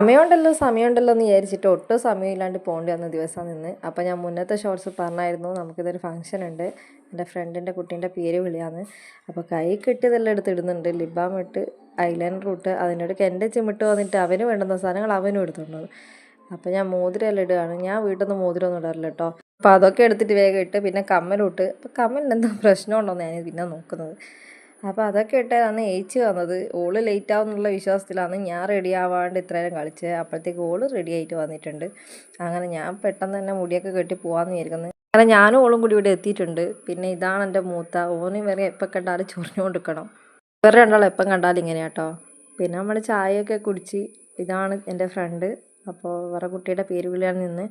സമയമുണ്ടല്ലോ സമയമുണ്ടല്ലോ എന്ന് വിചാരിച്ചിട്ട് ഒട്ടും സമയമില്ലാണ്ട് പോകേണ്ടി വന്ന ദിവസം നിന്ന്. അപ്പോൾ ഞാൻ മുന്നത്തെ ഷോർട്സ് പറഞ്ഞായിരുന്നു നമുക്കിതൊരു ഫംഗ്ഷൻ ഉണ്ട്. എന്റെ ഫ്രണ്ടിന്റെ കുട്ടീന്റെ പേര് വിളിയാന്ന്. അപ്പോൾ കൈ കിട്ടിയതെല്ലാം എടുത്ത് ഇടുന്നുണ്ട്. ലിബാം ഇട്ട് ഐലൈനർ ഇട്ട് അതിനിടയ്ക്ക് എന്റെ ചിമിട്ട് വന്നിട്ട് അവന് വേണ്ടുന്ന സാധനങ്ങൾ അവനും എടുത്തുള്ളത് അപ്പോൾ ഞാൻ മോതിരമെല്ലാം ഇടുകയാണ്. ഞാൻ വീട്ടിൽ നിന്ന് മോതിരമൊന്നും ഇടാറില്ല കേട്ടോ. അപ്പോൾ അതൊക്കെ എടുത്തിട്ട് വേഗം ഇട്ട് പിന്നെ കമ്മലിട്ട് അപ്പോൾ കമ്മലിന് എന്താ പ്രശ്നമുണ്ടോ ഞാൻ പിന്നെ നോക്കുന്നത്. അപ്പോൾ അതൊക്കെ ഇട്ടാണ് ഏച്ചി വന്നത്. ഓൾ ലേറ്റ് ആവുന്നുള്ള വിശ്വാസത്തിലാണ് ഞാൻ റെഡി ആവാണ്ട് ഇത്രയും കളിച്ചത് അപ്പോഴത്തേക്ക് ഓൾ റെഡി ആയിട്ട് വന്നിട്ടുണ്ട്. അങ്ങനെ ഞാൻ പെട്ടെന്ന് തന്നെ മുടിയൊക്കെ കെട്ടി പോകാമെന്ന് വിചാരിക്കുന്നത് അങ്ങനെ ഞാനും ഓളും കൂടി ഇവിടെ എത്തിയിട്ടുണ്ട്. പിന്നെ ഇതാണ് എന്റെ മൂത്ത. ഓന് വരെ എപ്പം കണ്ടാലും ചൊറിഞ്ഞുകൊണ്ടിരിക്കണം വേറെ രണ്ടാളും എപ്പം കണ്ടാലും ഇങ്ങനെ കേട്ടോ പിന്നെ നമ്മൾ ചായയൊക്കെ കുടിച്ച് ഇതാണ് എന്റെ ഫ്രണ്ട് അപ്പോൾ വേറെ കുട്ടിയുടെ പേര് വിളിയാണ് നിന്ന്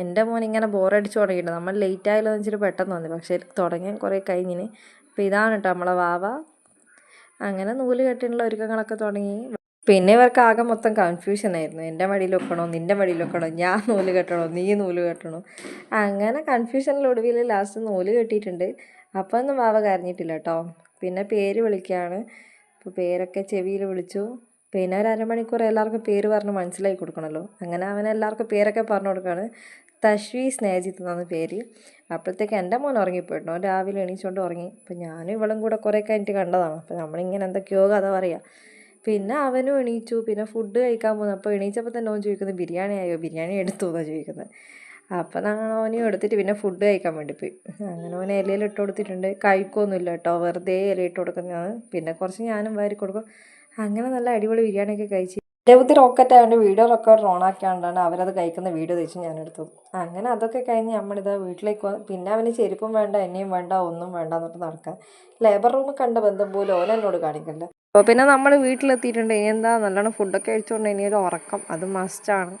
എന്റെ മോൻ ഇങ്ങനെ ബോറടിച്ച് തുടങ്ങിയിട്ടുണ്ട്. നമ്മൾ ലേറ്റ് ആയാലോ എന്ന് വെച്ചിട്ട് പെട്ടെന്ന് വന്നു. പക്ഷേ തുടങ്ങിയാൽ കുറേ കഴിഞ്ഞിന് അപ്പോൾ ഇതാണ് കേട്ടോ നമ്മളെ വാവ. അങ്ങനെ നൂൽ കെട്ടിനുള്ള ഒരുക്കങ്ങളൊക്കെ തുടങ്ങി. പിന്നെ ഇവർക്ക് ആകെ മൊത്തം കൺഫ്യൂഷൻ ആയിരുന്നു. എന്റെ മടിയിൽ വെക്കണോ? നിന്റെ മടിയിൽ വെക്കണോ? ഞാൻ നൂൽ കെട്ടണോ? നീ നൂൽ കെട്ടണോ? അങ്ങനെ കൺഫ്യൂഷനിലൊടുവിൽ ലാസ്റ്റ് നൂൽ കെട്ടിയിട്ടുണ്ട്. അപ്പോൾ ഒന്നും വാവ കരഞ്ഞിട്ടില്ല കേട്ടോ പിന്നെ പേര് വിളിക്കുകയാണ്. അപ്പോൾ പേരൊക്കെ ചെവിയിൽ വിളിച്ചു. പിന്നെ ഒരു അരമണിക്കൂർ എല്ലാവർക്കും പേര് പറഞ്ഞ് മനസ്സിലാക്കി കൊടുക്കണമല്ലോ അങ്ങനെ അവൻ എല്ലാവർക്കും പേരൊക്കെ പറഞ്ഞു കൊടുക്കുകയാണ്. തശ്വി സ്നേഹജിത്ത് എന്നാണ് പേര്. അപ്പോഴത്തേക്ക് എന്റെ മോൻ ഉറങ്ങിപ്പോയിട്ടോ രാവിലെ എണീച്ചുകൊണ്ട് ഉറങ്ങി. അപ്പോൾ ഞാനും ഇവളും കൂടെ കുറേ കഴിഞ്ഞിട്ട് കണ്ടതാണ്. അപ്പോൾ നമ്മളിങ്ങനെ എന്തൊക്കെയോ കഥ പറയുക പിന്നെ അവനും എണീച്ചു. പിന്നെ ഫുഡ് കഴിക്കാൻ പോകുന്നു അപ്പോൾ എണീച്ചപ്പോൾ തന്നെ ഓൻ ചോദിക്കുന്നത് ബിരിയാണി ആയോ? ബിരിയാണി എടുത്തു എന്നാണ് ചോദിക്കുന്നത്? അപ്പോൾ ഞങ്ങൾ ഓനും എടുത്തിട്ട് പിന്നെ ഫുഡ് കഴിക്കാൻ വേണ്ടി പോയി. അങ്ങനെ ഓനെ ഇലയിൽ ഇട്ട് കൊടുത്തിട്ടുണ്ട്. കഴിക്കൊന്നുമില്ല കേട്ടോ. വെറുതെ ഇല ഇട്ട് കൊടുക്കുന്നതാണ്. പിന്നെ കുറച്ച് ഞാനും വാരി കൊടുക്കും. അങ്ങനെ നല്ല അടിപൊളി ബിരിയാണിയൊക്കെ കഴിച്ച് ബുദ്ധി റോക്കറ്റ് ആയതുകൊണ്ട് വീഡിയോ റെക്കോർഡർ ഓൺ ആക്കിയാണ്ടാണ് അവരത് കഴിക്കുന്ന വീഡിയോ തയ്ച്ച് ഞാൻ എടുത്തത് അങ്ങനെ അതൊക്കെ കഴിഞ്ഞ് നമ്മളിത് വീട്ടിലേക്ക് പിന്നെ അവന് ചെരുപ്പും വേണ്ട എന്നെയും വേണ്ട ഒന്നും വേണ്ട എന്നിട്ട് നടക്കാൻ ലേബർ റൂം കണ്ട ബന്ധം പോലും ഓൻ എന്നോട് കാണിക്കണ്ട അപ്പോൾ പിന്നെ നമ്മൾ വീട്ടിലെത്തിയിട്ടുണ്ട്. ഇനി എന്താ നല്ലോണം ഫുഡൊക്കെ കഴിച്ചുകൊണ്ട് ഇനി ഒരു ഉറക്കം. അത് മസ്റ്റാണ്